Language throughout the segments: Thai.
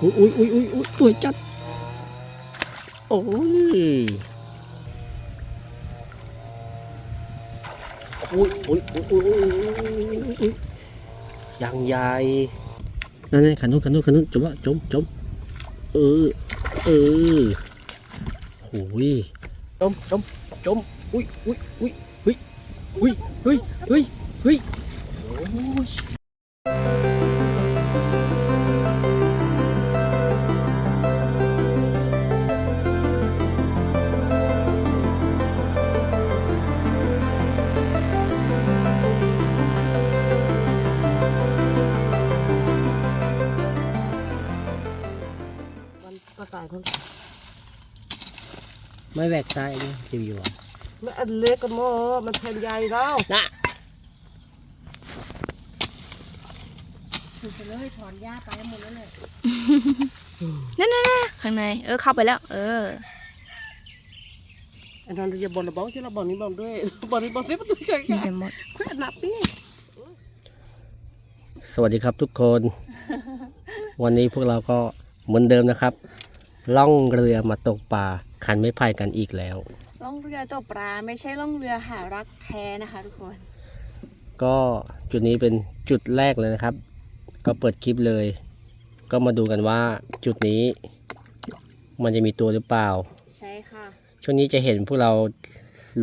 อุ้ยอุ้ยอุ้ยอุ้ยอุ้ยสวยจัด โอ้ยอุ้ยอุ้ยอุ้ยอุ้ยอุ้ยอุ้ยยังใหญ่นั่นนั่ขันนู้นขันนู้นขันนู้นจมวะจมจมเออเออโอ้ยจมจมจมอุ้ยอุ้ยอุ้ยเฮ้ยเฮ้ยเฮ้ยเฮ้ยเฮ้ยโอ้ย ไม่แหวกซ้ายนี่จิวอยู่อะไม่อันเล็กกันหมอมันแผ่นใหญ่แล้วนะไปเลยถอนหญ้าไปหมดแล้วเลยนั่นนั่นข้างใน เออเข้าไปแล้ว เอออันนั้นจะบอลระบ้องที่เราบอลนี้บอลด้วยบอลนี้บอลที่ประตูใจมีกันแต่หมดแขวนหนับนี่สวัสดีครับทุกคน วันนี้พวกเราก็เหมือนเดิมนะครับ ล่องเรือมาตกปลา คันไม่ไผ่กันอีกแล้ว ล่องเรือตกปลาไม่ใช่ล่องเรือหารักแท้นะคะ ทุกคน ก็จุดนี้เป็นจุดแรกเลยนะครับ ก็เปิดคลิปเลย ก็มาดูกันว่าจุดนี้ มันจะมีตัวหรือเปล่า ใช่ค่ะ ช่วงนี้จะเห็นพวกเรา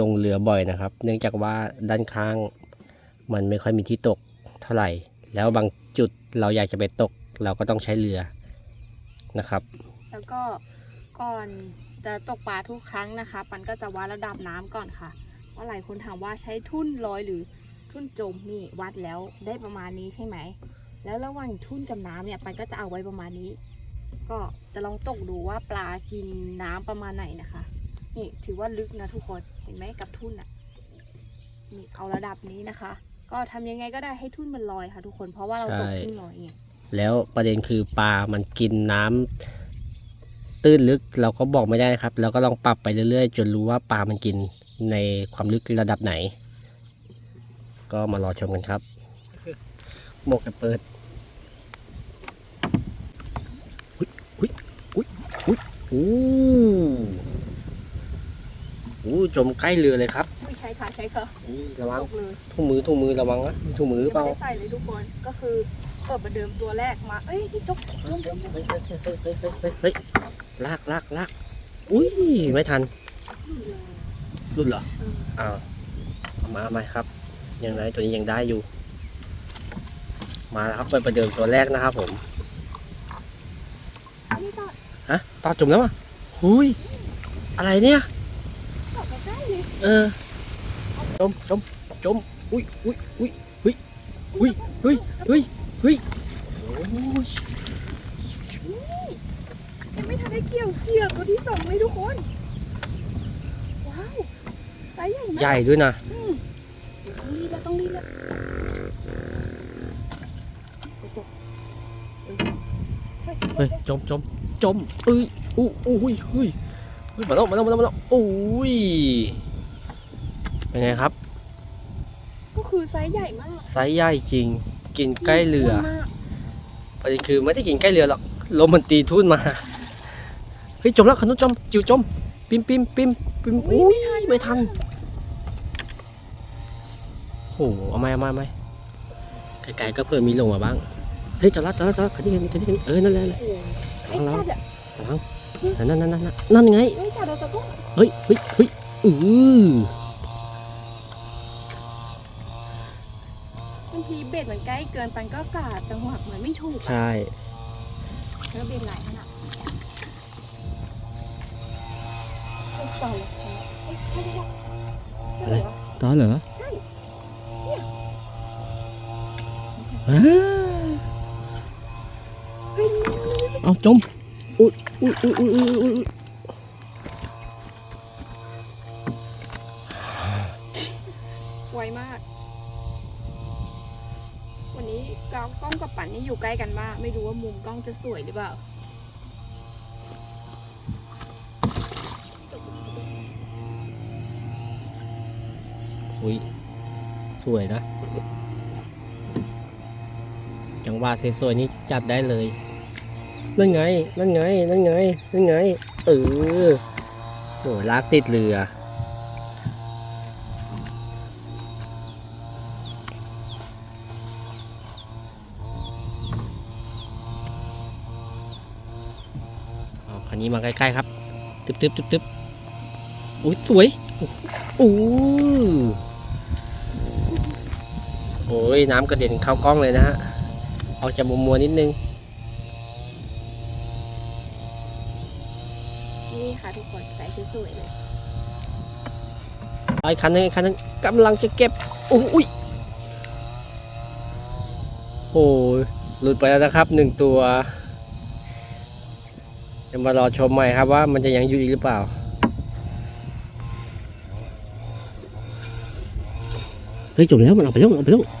ลงเรือบ่อยนะครับ เนื่องจากว่าด้านข้าง มันไม่ค่อยมีที่ตกเท่าไหร่ แล้วบางจุดเราอยากจะไปตก เราก็ต้องใช้เรือนะครับ แล้วก็ก่อน จะตกปลาทุกครั้งนะคะ ปันก็จะวัดระดับน้ำก่อนค่ะเพราะหลายคนถามว่าใช้ทุ่นลอยหรือทุ่นจมนี่วัดแล้วได้ประมาณนี้ใช่ไหม แล้วระหว่างทุ่นกับน้ำเนี่ยปันก็จะเอาไว้ประมาณนี้ ก็จะลองตกดูว่าปลากินน้ำประมาณไหนนะคะ นี่ถือว่าลึกนะทุกคนเห็นไหมกับทุ่นอะนี่เอาระดับนี้นะคะ ก็ทำยังไงก็ได้ให้ทุ่นมันลอยค่ะ ทุกคนเพราะว่าเราตกใช่ทุ่นลอยไงแล้วประเด็นคือปลามันกินน้ำ ตื้นลึกเราก็บอกไม่ได้นะครับ เราก็ลองปรับไปเรื่อยๆ จนรู้ว่าปลามันกินในความลึกระดับไหน ก็มารอชมกันครับหมวกจะเปิดอุ้ยอุ้ยอุ้ยอุ้ยอู้อู้จมใกล้เรือเลยครับไม่ใช่ค่ะใช่ค่ะอุ้ยระวังตกเลยทุ่งมือทุ่งมือระวังนะมีทุ่งมือหรือเปยังล่าไม่ได้ใส่เลยทุกคนก็คือเปิดประเดิมตัวแรกมา เอ้ยนี่จกจกจกเฮ้ยเฮ้ยเฮ้ย เฮ้ยเฮ้ยเฮ้ยเฮ้ยเฮ้ยลากลากลากอุ้ยไม่ทันรุ่นเหรออ้าวเอามาไหมครับ ยังไงตัวนี้ยังได้อยู่ มาแล้วครับเปิดประเดิมตัวแรกนะครับผมนี่ก็ฮะตอดจมแล้วอะหุยอะไรเนี่ยตกใกล้ๆเลยเออจมจมจมอุ้ยอุ้ยอุ้ยเฮ้ยอุ้ยเฮ้ยเฮ้ยเฮ้ยโอ้ยยังไม่ ทันได้เกี่ยวเกี่ยวตัวที่สองเลยทุกคน ว้าวไซส์ใหญ่มากใหญ่ด้วยนะต้องรีบแล้วต้องรีบแล้วเฮ้ยจมจมจมเอ้ยอู้อู้หุยเฮ้ยเฮ้ยมาแล้วมาแล้วมาแล้วมาแล้วโอ้ยเป็นไงครับ ก็คือไซส์ใหญ่มากไซส์ใหญ่จริง กินใกล้เรือมากประเด็นคือไม่ได้กินใกล้เรือหรอกลมมันตีทุ่นมา เฮ้ยจมแล้วขนุนจมจิ๋วจมปิมปิมปิมปิมอุ้ยไม่ทันโอ้โหเอาไหมเอาไหมเอาไหมไกลๆก็เพิ่มมีลงมาบ้างเฮ้ยจะรัดจะรัดจะรัดคันนี้คันนี้คันนี้เออนั่นแหละนั่นแหละโอ้โหไอ้จัดอะนั่นนั่นนั่นนั่นนั่นไงไอ้จัดเราตะกุกเฮ้ยเฮ้ยเฮ้ยอือบางทีเบ็ดมันใกล้เกินปันก็กาดจังหวะเหมือนไม่ถูกใช่แล้วเบ็ดไหลขนาด ต่อเลยเอ้ยใช่ใช่ใช่ใช่เหรอต่อเหรอใช่อ้าเฮ้ยนี่นี่นี่เอาจมอุ้ยอุ้ยอุ้ยอุ้ยอุ้ยอุ้ยไวมาก วันนี้กล้องกล้องกับปั่นนี่อยู่ใกล้กันมาก ไม่รู้ว่ามุมกล้องจะสวยหรือเปล่า อุ้ย สวยนะ จังหวะสวยๆนี่จัดได้เลย นั่นไง นั่นไง นั่นไง นั่นไง เออโอ้ลากติดเรืออ๋อคันนี้มาใกล้ๆครับ ตึ๊บตึ๊บตึ๊บตึ๊บอุ้ยสวยอู้ โอ้ยน้ำกระเด็นเข้ากล้องเลยนะฮะออกจากมุมมัวนิดนึง นี่ค่ะทุกคนใส่สวยๆเลยไอ้คันนึงอีกคันนึงกำลังจะเก็บโอ้ยโอ้ยหลุดไปแล้วนะครับหนึ่งตัวจะมารอชมใหม่ครับว่ามันจะยังอยู่อีกหรือเปล่าเฮ้ยจบแล้วมันออกไปแล้วมันออกไปแล้วโ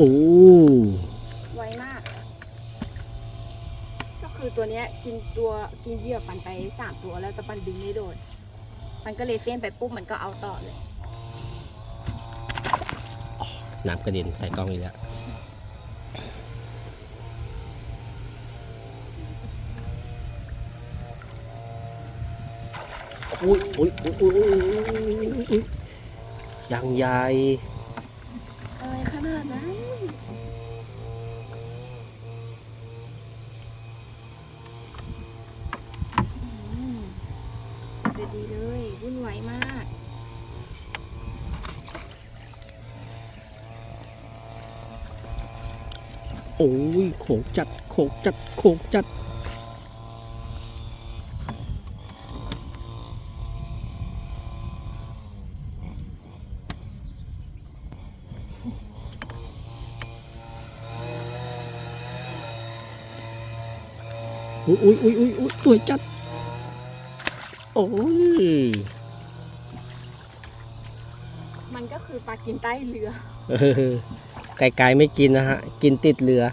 อ้ไวมาก ก็คือตัวเนี้ยกินตัวกินเหยื่อปันไปสามตัวแล้วแต่ปันดึงไม่โดนมันก็เลยเฟ้นไปปุ๊บมันก็เอาต่อเลย น้ำกระเด็นใส่กล้องอีกแล้วอุ้ยอุ้ยอุ้ยอุ้ยอุ้ยอุ้ยยังใหญ่ อะไรขนาดนั้นอืมดีดีๆเลยวุ่นวายมาก โอ้ยโขงจัดโขงจัดโขงจัด อุ้ยอุ้ยอุ้ยอุ้ยอุ้ยสวยจัด โอ้ย มันก็คือปลากินใต้เรือ เออ ไกลๆไม่กินนะฮะ กินติดเรือ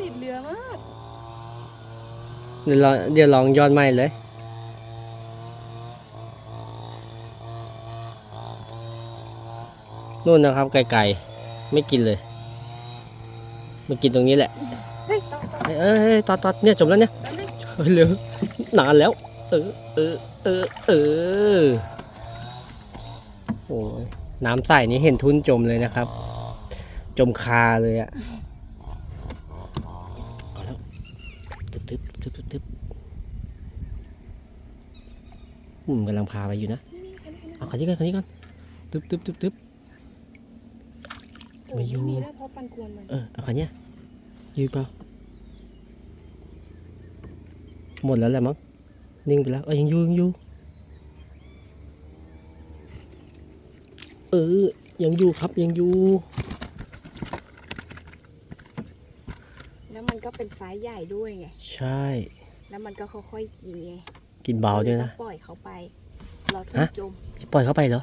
ติดเรือมาก เดี๋ยวลองเดี๋ยวลองย้อนใหม่เลย นู่นนะครับไกลๆไม่กินเลยมากินตรงนี้แหละเฮ้ยต่อต่อเอ้ยเอ้ยเอ้ยตอดตอดเนี่ยจบแล้วเนี่ยแป๊บนึงเฮ้ยเร็วนานแล้ว เออเออเออเออโอ้ย น้ำใสนี่เห็นทุนจมเลยนะครับ จมคาเลยอะเอาแล้วทึบทึบทึบทึบทึบอืมกำลังพาไปอยู่นะ เอาคันนี้ก่อนคันนี้ก่อนทึบทึบทึบทึบโอ้ไม่ยอยู่มีแล้วเพราะปันกวนมันเออเอาคันเนี้ยอยู่เปล่าหมดแล้วแหละมั้งนิ่งไปแล้วเออยังอยู่ยังอยู่ เออ ยังอยู่ครับยังอยู่ แล้วมันก็เป็นไซส์ใหญ่ด้วยไง ใช่ แล้วมันก็ค่อยๆกินไง กินเบาด้วยนะก็ปล่อยเขาไป เราทุ่งฮะจุมจะปล่อยเข้าไปเหรอ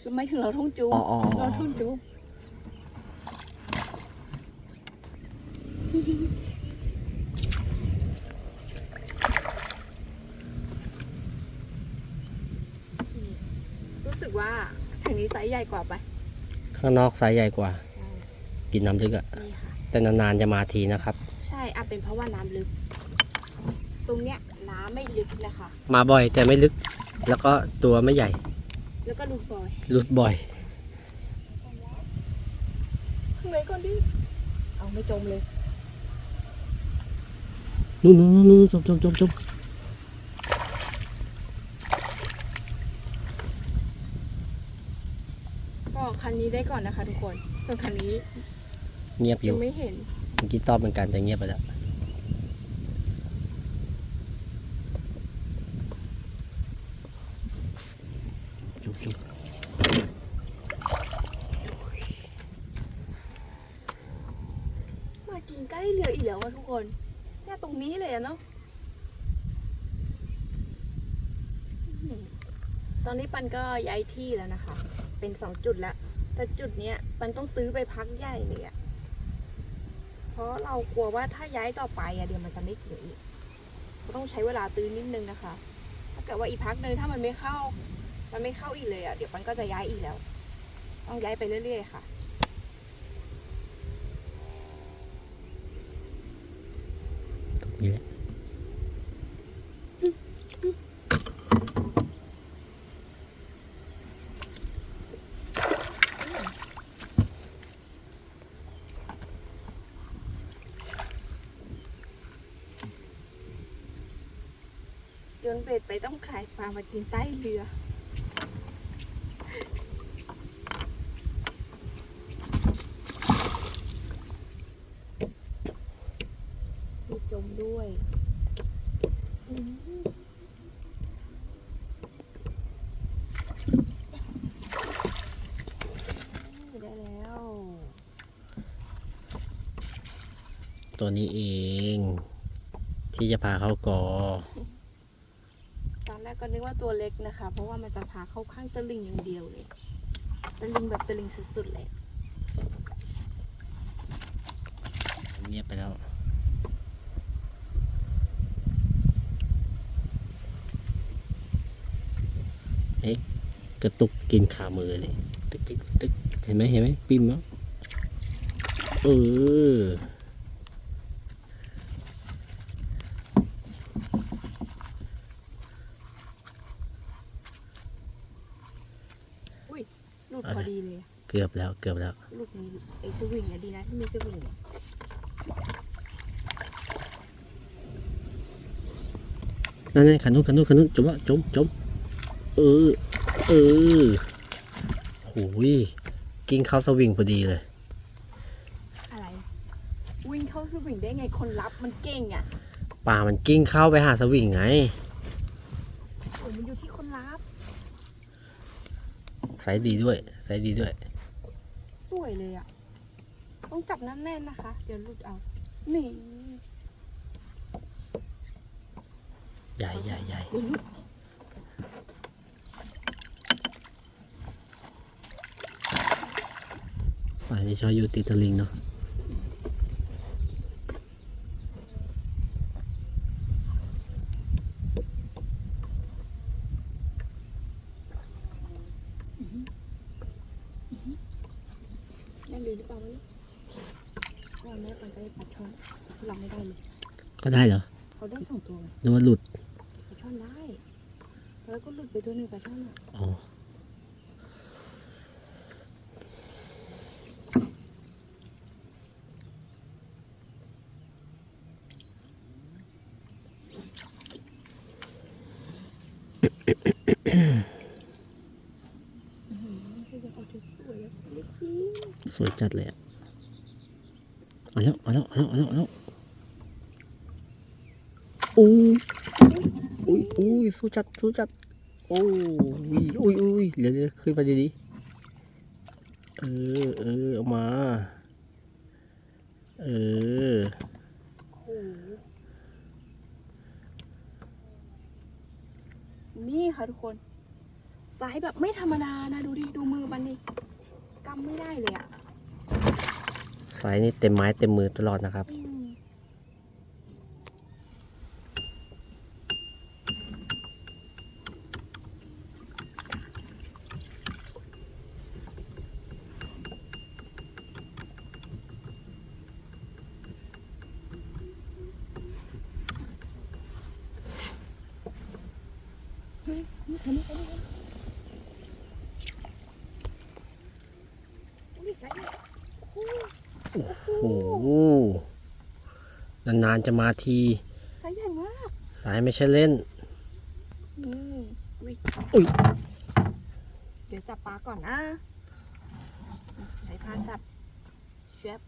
แล้วไม่ถึงเราทุ่งจุมอ๋ออ๋ออ๋อเราทุ่งจุมรู้สึกว่า ทางนี้ไซส์ใหญ่กว่าไปข้างนอกไซส์ใหญ่กว่า กินน้ำลึกอะนี่ค่ะ แต่นานๆจะมาทีนะครับ ใช่อาจเป็นเพราะว่าน้ำลึก ตรงเนี้ยน้ำไม่ลึกนะคะ มาบ่อยแต่ไม่ลึก แล้วก็ตัวไม่ใหญ่แล้วก็ดูบอยหลุดบ่อย ข้างในก่อนดิเอาไม่จมเลย นู่นนู่นนู่นจมจมจมจม คันนี้ได้ก่อนนะคะ ทุกคน ส่วนคันนี้เงียบอยัยู่งไม่เห็น เมื่อกี้ตอบเหมือนกันแต่เงียบไปแล้วจุ๊บจุ๊บมากินใกล้เรืออีกแล้วอะทุกคนเนี่ยตรงนี้เลยอะเนาะอื้อหือตอนนี้ปันก็ย้ายที่แล้วนะคะ เป็นสองจุดแล้ว แต่จุดเนี้ยมันต้องตื้อไปพักใหญ่เลยอะเพราะเรากลัวว่าถ้าย้ายต่อไปอะเดี๋ยวมันจะไม่ถึงอีกก็ต้องใช้เวลาตื้อนิดนึงนะคะ ถ้าเกิดว่าอีพักหนึ่งถ้ามันไม่เข้า มันไม่เข้าอีกเลยอะเดี๋ยวมันก็จะย้ายอีกแล้ว ต้องย้ายไปเรื่อยๆค่ะตรงนี้ เบ็ดไปต้องขายปลามากินใต้เรือ มีจมด้วยได้แล้วตัวนี้เอง ที่จะพาเข้ากอตอ ก็นึกว่าตัวเล็กนะคะ เพราะว่ามันจะพาเข้าข้างตะลิงอย่างเดียวเลยตะลิงแบบตะลิงสุดๆเลยเงียบไปแล้วเอ๊ะกระตุกกินขามือเลยตึกตึกตึกเห็นไหมเห็นไหมปิ้มแล้วเออ ห ลุดพอดีเลยเกือบแล้วเกือบแล้วหลุดมีไอ้สวิงอะดีนะที่มีสวิงเนี่ยนั่นนั่นขันนู้นขันนู้นขันนู้นจมละจมจมเออเออโหยกินข้าวสวิงพอดีเลย อะไร วิ่งเข้าสวิงได้ไงคนรับมันเก่งอะปลามันกิ้งเข้าไปหาสวิงไง โอ้ยมันอยู่ที่คนรับ ไซส์ดีด้วยไซส์ดีด้วย สวยเลยอะ ต้องจับแน่นๆนะคะ เดี๋ยวหลุดเอา นี่ใหญ่ใหญ่ใหญ่เดี๋ยวหลุดปลาที่ชอบอยู่ติดตะลิงเนาะ แน่นเลยห รือเปล่าวะเนี่ยเราแม่ปันก็ได้ปลาช่อนเราไม่ได้เลยก็ได้เหรอเขาได้สองตัวไงนึกว่าหลุดปลาช่อนได้ แล้วก็หลุดไปตัวหนึ่งปลาช่อนอะอ๋อ ไม่ใช่จะเอาชุดสวยอะเล็กที่ ส วยจัดเลยอะเอาแล้วเอาแล้วเอาแล้วเอาแล้วเอาแล้วอู้อุ้ยอุ้ยสู้จัดสู้จัดโอ้ยอุ้ยอุ้ยเดี๋ยวเดี๋ยวขึ้นไปดีๆเออเออเอามา เออนี่ค่ะทุกคนไซส์แบบไม่ธรรมดานะ ดูดิ ดูมือมันนี่กำไม่ได้เลยอะ สายนี่เต็มไม้เต็มมือตลอดนะครับอืมเฮ้ยนี่ทำไมเขาดูนี่ไซส์เนี่ยโอ้โห โอ้โห นานๆจะมาทีไซส์ใหญ่มากสายไม่ใช่เล่นนี่อุ๊ยอุ๊ยเดี๋ยวจับปลาก่อนนะใช้พานจับเชฟ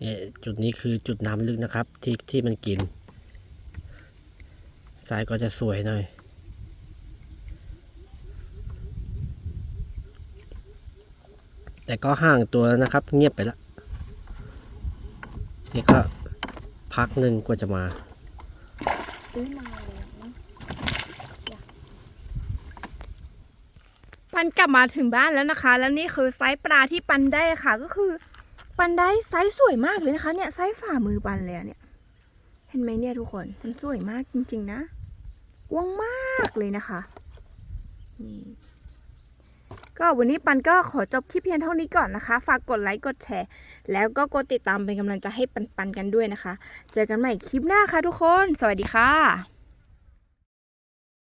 เนี่ยจุดนี้คือจุดน้ำลึกนะครับ ที่ที่มันกินสายก็จะสวยหน่อย แต่ก็ห่างตัวนะครับ เงียบไปแล้วนี่ก็พักหนึ่งกว่าจะมาซื้อมาเลยนะปันกลับมาถึงบ้านแล้วนะคะ แล้วนี่คือไซส์ปลาที่ปันได้ค่ะ ก็คือ ปันได้ไซส์สวยมากเลยนะคะ เนี่ยไซส์ฝ่ามือปันเลยเนี่ย เห็นไหมเนี่ยทุกคนมันสวยมากจริง ๆ นะกว้างมากเลยนะคะนี่ ก็วันนี้ปันก็ขอจบคลิปเพียงเท่านี้ก่อนนะคะ ฝากกดไลค์กดแชร์ แล้วก็กดติดตามเป็นกำลังใจให้ปันปันกันด้วยนะคะ เจอกันใหม่คลิปหน้าค่ะทุกคน สวัสดีค่ะ